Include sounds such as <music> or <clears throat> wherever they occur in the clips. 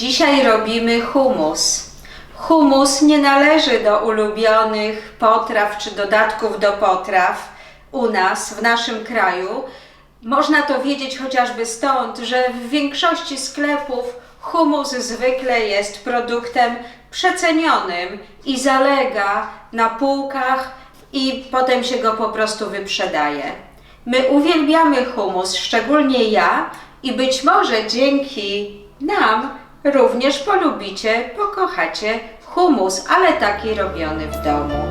Dzisiaj robimy humus. Humus nie należy do ulubionych potraw czy dodatków do potraw u nas, w naszym kraju. Można to wiedzieć chociażby stąd, że w większości sklepów humus zwykle jest produktem przecenionym i zalega na półkach i potem się go po prostu wyprzedaje. My uwielbiamy humus, szczególnie ja, i być może dzięki nam również polubicie, pokochacie humus, ale taki robiony w domu.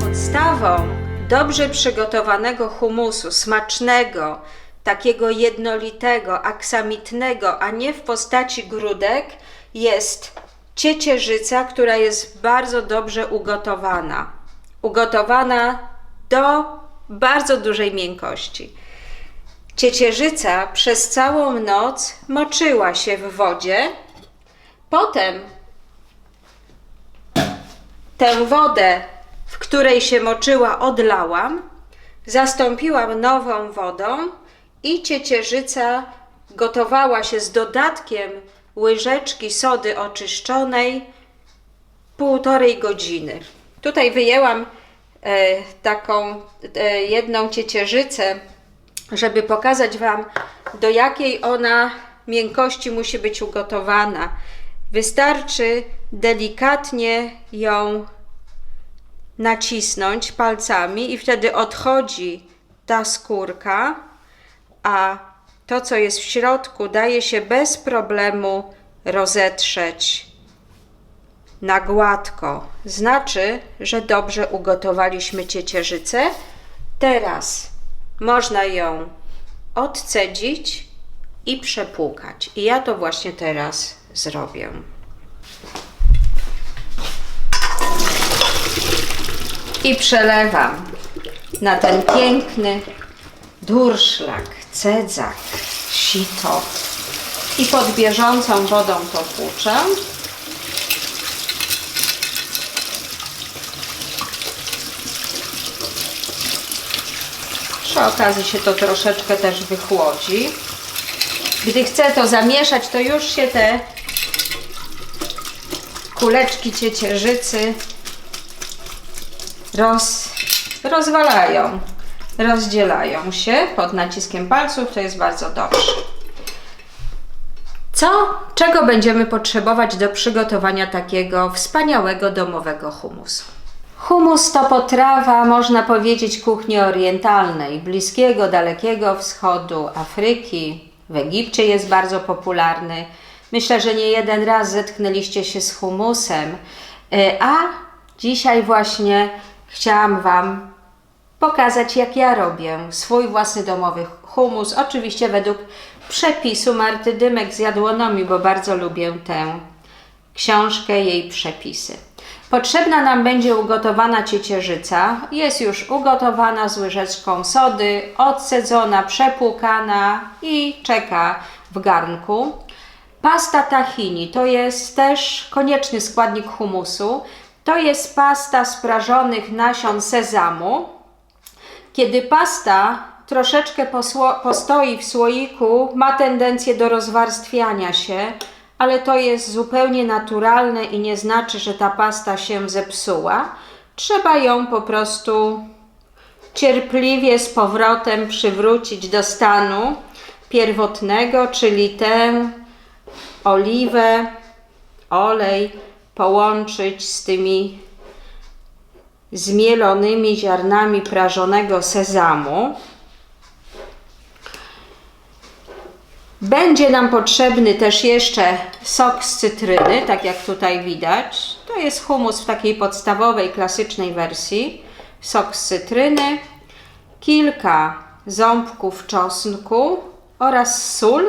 Podstawą dobrze przygotowanego humusu, smacznego, takiego jednolitego, aksamitnego, a nie w postaci grudek, jest ciecierzyca, która jest bardzo dobrze ugotowana. Ugotowana do bardzo dużej miękkości. Ciecierzyca przez całą noc moczyła się w wodzie. Potem Tę wodę, w której się moczyła, odlałam, zastąpiłam nową wodą i ciecierzyca gotowała się z dodatkiem łyżeczki sody oczyszczonej półtorej godziny. Tutaj wyjęłam e, taką e, jedną ciecierzycę, żeby pokazać Wam, do jakiej ona miękkości musi być ugotowana. Wystarczy delikatnie ją nacisnąć palcami i wtedy odchodzi ta skórka, a to, co jest w środku, daje się bez problemu rozetrzeć na gładko. Znaczy, że dobrze ugotowaliśmy ciecierzycę. Teraz można ją odcedzić i przepłukać. I ja to właśnie teraz zrobię. I przelewam na ten piękny durszlak, cedzak, sito. I pod bieżącą wodą to tłuczę. Przy okazji się to troszeczkę też wychłodzi. Gdy chcę to zamieszać, to już się te kuleczki ciecierzycy roz, rozwalają, rozdzielają się pod naciskiem palców, to jest bardzo dobrze. Co, czego będziemy potrzebować do przygotowania takiego wspaniałego domowego humusu? Humus to potrawa, można powiedzieć, kuchni orientalnej, Bliskiego, Dalekiego Wschodu, Afryki. W Egipcie jest bardzo popularny. Myślę, że nie jeden raz zetknęliście się z humusem, Y, a dzisiaj właśnie chciałam Wam pokazać, jak ja robię swój własny domowy humus. Oczywiście według przepisu Marty Dymek z jadłonomii, bo bardzo lubię tę książkę, jej przepisy. Potrzebna nam będzie ugotowana ciecierzyca. Jest już ugotowana z łyżeczką sody, odsedzona, przepłukana i czeka w garnku. Pasta tahini to jest też konieczny składnik humusu. To jest pasta z prażonych nasion sezamu. Kiedy pasta troszeczkę postoi w słoiku, ma tendencję do rozwarstwiania się, ale to jest zupełnie naturalne i nie znaczy, że ta pasta się zepsuła. Trzeba ją po prostu cierpliwie z powrotem przywrócić do stanu pierwotnego, czyli tę oliwę, olej połączyć z tymi zmielonymi ziarnami prażonego sezamu. Będzie nam potrzebny też jeszcze sok z cytryny, tak jak tutaj widać. To jest humus w takiej podstawowej, klasycznej wersji. Sok z cytryny, kilka ząbków czosnku oraz sól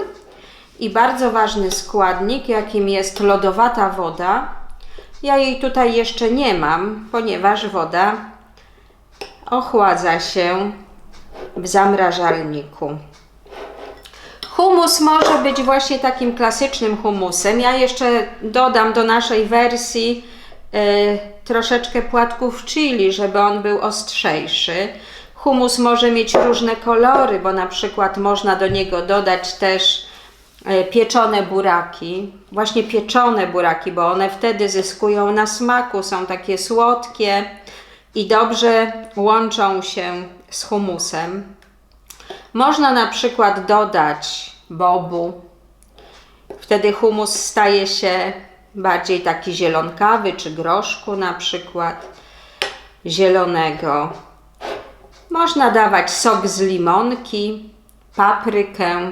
i bardzo ważny składnik, jakim jest lodowata woda. Ja jej tutaj jeszcze nie mam, ponieważ woda ochładza się w zamrażalniku. Humus może być właśnie takim klasycznym humusem. Ja jeszcze dodam do naszej wersji troszeczkę płatków chili, żeby on był ostrzejszy. Humus może mieć różne kolory, bo na przykład można do niego dodać też e, pieczone buraki. Właśnie pieczone buraki, bo one wtedy zyskują na smaku, są takie słodkie i dobrze łączą się z humusem. Można na przykład dodać bobu. Wtedy humus staje się bardziej taki zielonkawy, czy groszku na przykład zielonego. Można dawać sok z limonki, paprykę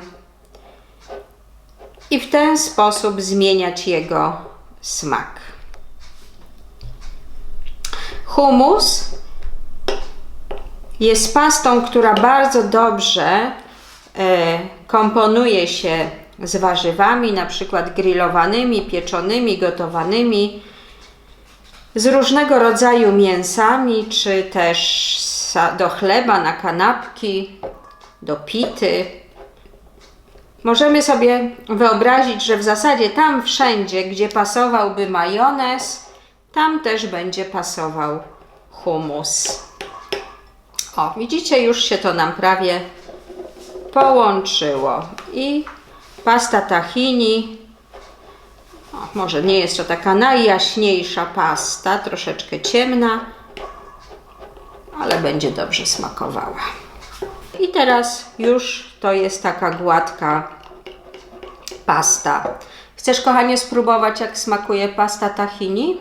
i w ten sposób zmieniać jego smak. Humus jest pastą, która bardzo dobrze e, komponuje się z warzywami, na przykład grillowanymi, pieczonymi, gotowanymi, z różnego rodzaju mięsami, czy też do chleba, na kanapki, do pity. Możemy sobie wyobrazić, że w zasadzie tam wszędzie, gdzie pasowałby majonez, tam też będzie pasował humus. O, widzicie, już się to nam prawie połączyło. I pasta tahini. O, może nie jest to taka najjaśniejsza pasta, troszeczkę ciemna, ale będzie dobrze smakowała. I teraz już to jest taka gładka pasta. Chcesz, kochanie, spróbować, jak smakuje pasta tahini?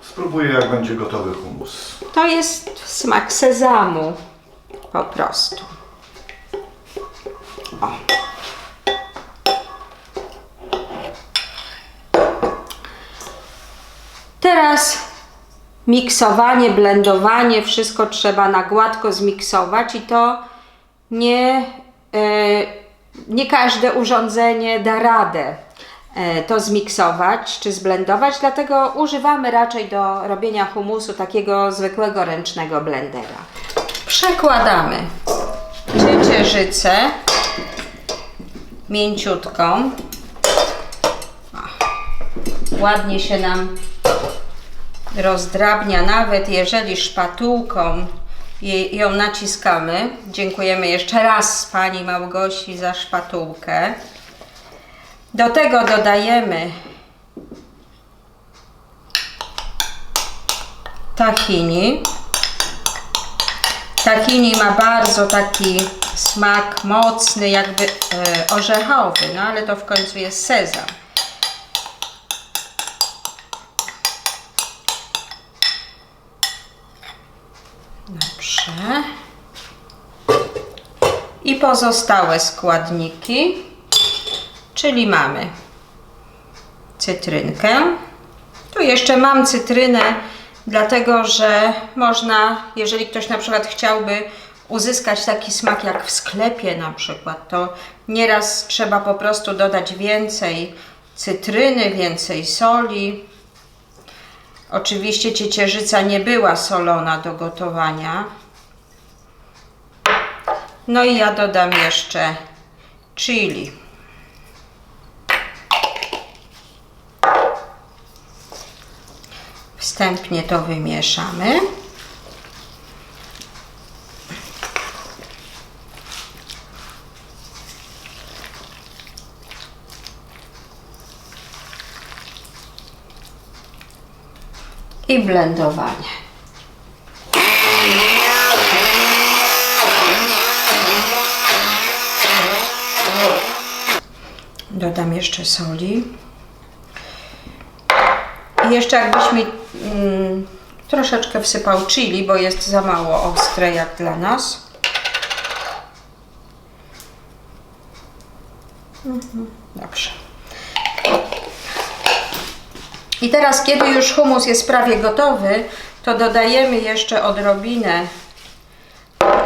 Spróbuję jak będzie gotowy humus. To jest smak sezamu po prostu. O. Teraz miksowanie, blendowanie, wszystko trzeba na gładko zmiksować i to nie, e, nie każde urządzenie da radę to zmiksować czy zblendować, dlatego używamy raczej do robienia humusu takiego zwykłego ręcznego blendera. Przekładamy ciecierzycę mięciutką. Ładnie się nam rozdrabnia, nawet jeżeli szpatułką ją naciskamy. Dziękujemy jeszcze raz Pani Małgosi za szpatułkę. Do tego dodajemy tahini. Tahini ma bardzo taki smak mocny, jakby e, orzechowy, no ale to w końcu jest sezam. Dobrze. I pozostałe składniki, czyli mamy cytrynkę. Tu jeszcze mam cytrynę, dlatego że można, jeżeli ktoś na przykład chciałby uzyskać taki smak jak w sklepie na przykład, to nieraz trzeba po prostu dodać więcej cytryny, więcej soli. Oczywiście ciecierzyca nie była solona do gotowania. No i ja dodam jeszcze chili. Wstępnie to wymieszamy. I blendowanie. Dodam jeszcze soli. Jeszcze jakbyś mi mm, troszeczkę wsypał chili, bo jest za mało ostre jak dla nas. Mhm, Dobrze. I teraz, kiedy już humus jest prawie gotowy, to dodajemy jeszcze odrobinę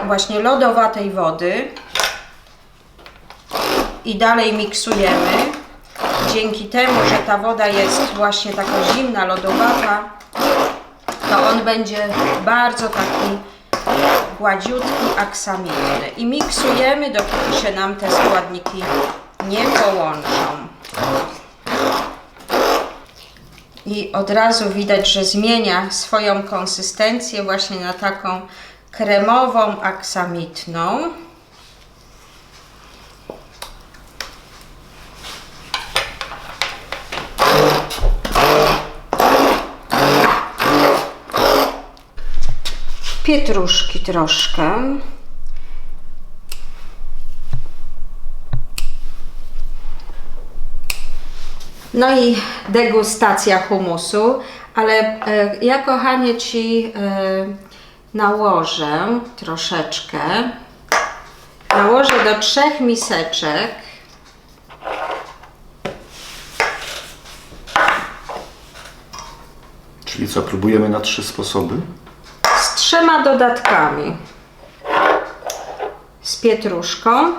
właśnie lodowatej wody i dalej miksujemy. Dzięki temu, że ta woda jest właśnie taka zimna, lodowata, to on będzie bardzo taki gładziutki, aksamitny. I miksujemy, dopóki się nam te składniki nie połączą. I od razu widać, że zmienia swoją konsystencję właśnie na taką kremową, aksamitną. Pietruszki troszkę. No i degustacja humusu, ale e, ja kochanie Ci e, nałożę troszeczkę. Nałożę do trzech miseczek. Czyli co, próbujemy na trzy sposoby? Trzema dodatkami. Z pietruszką,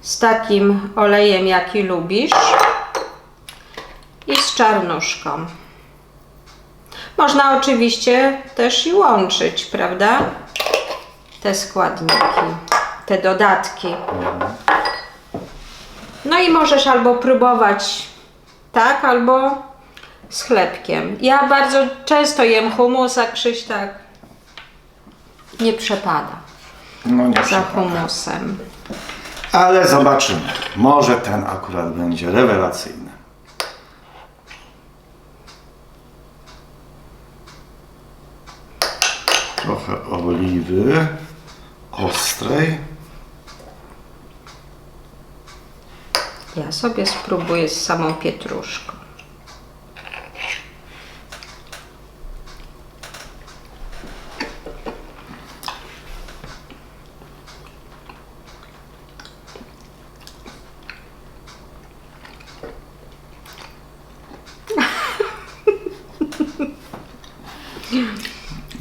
z takim olejem, jaki lubisz i z czarnuszką. Można oczywiście też i łączyć, prawda? Te składniki, te dodatki. No i możesz albo próbować tak, albo z chlebkiem. Ja bardzo często jem humus, a Krzyś tak nie przepada No nie za humusem. Ale zobaczymy. Może ten akurat będzie rewelacyjny. Trochę oliwy ostrej. Ja sobie spróbuję z samą pietruszką.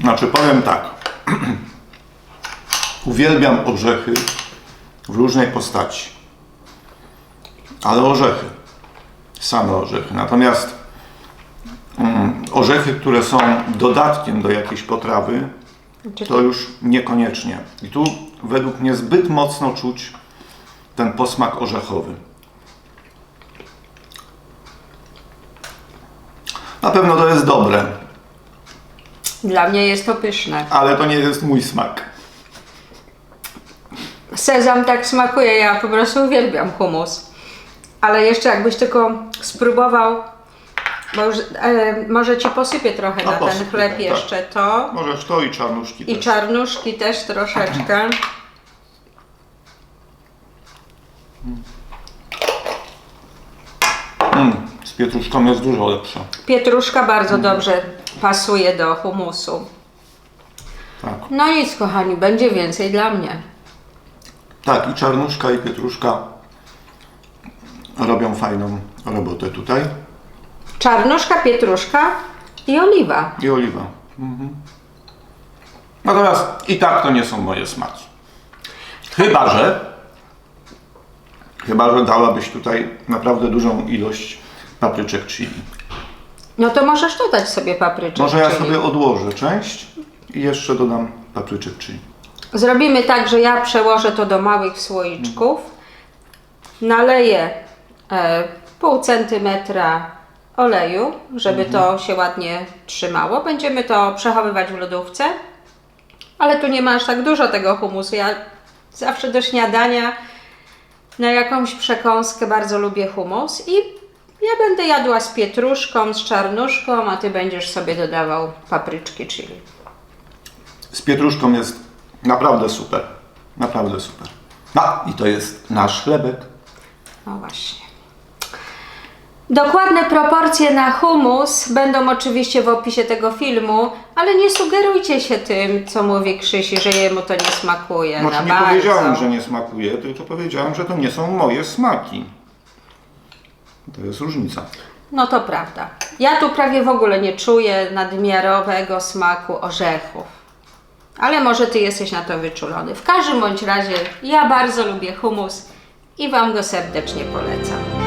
Znaczy powiem tak. <clears throat> Uwielbiam orzechy w różnej postaci. Ale orzechy. Same orzechy. Natomiast mm, orzechy, które są dodatkiem do jakiejś potrawy, to już niekoniecznie. I tu według mnie zbyt mocno czuć ten posmak orzechowy. Na pewno to jest dobre, Dla mnie jest to pyszne. ale to nie jest mój smak. Sezam tak smakuje, ja po prostu uwielbiam humus. Ale jeszcze jakbyś tylko spróbował, bo już e, może Ci posypię trochę No na ten chleb tak. jeszcze to. Możesz to i czarnuszki I też. czarnuszki też troszeczkę. Mm, pietruszką jest dużo lepsza. Pietruszka bardzo dobrze pasuje do humusu. Tak. No nic, kochani, będzie więcej dla mnie. tak, i czarnuszka i pietruszka robią fajną robotę tutaj. Czarnuszka, pietruszka i oliwa. I oliwa. Mhm. Natomiast i tak to nie są moje smaki. Chyba, że chyba, że dałabyś tutaj naprawdę dużą ilość papryczek chili. No to możesz dodać sobie papryczek. Może ja chili. sobie odłożę część i jeszcze dodam papryczek chili. Zrobimy tak, że ja przełożę to do małych słoiczków. Naleję e, pół centymetra oleju, żeby to się ładnie trzymało. Będziemy to przechowywać w lodówce. Ale tu nie ma aż tak dużo tego humusu. Ja zawsze do śniadania na jakąś przekąskę bardzo lubię humus i ja będę jadła z pietruszką, z czarnuszką, a ty będziesz sobie dodawał papryczki chili. Z pietruszką jest naprawdę super. Naprawdę super. No i to jest nasz chlebek. No właśnie. Dokładne proporcje na humus będą oczywiście w opisie tego filmu, ale nie sugerujcie się tym, co mówi Krzysi, że jemu to nie smakuje. Znaczy na nie bardzo. powiedziałem, że nie smakuje, tylko powiedziałem, że to nie są moje smaki. To jest różnica. No to prawda. Ja tu prawie w ogóle nie czuję nadmiarowego smaku orzechów. Ale może ty jesteś na to wyczulony. W każdym bądź razie ja bardzo lubię humus i Wam go serdecznie polecam.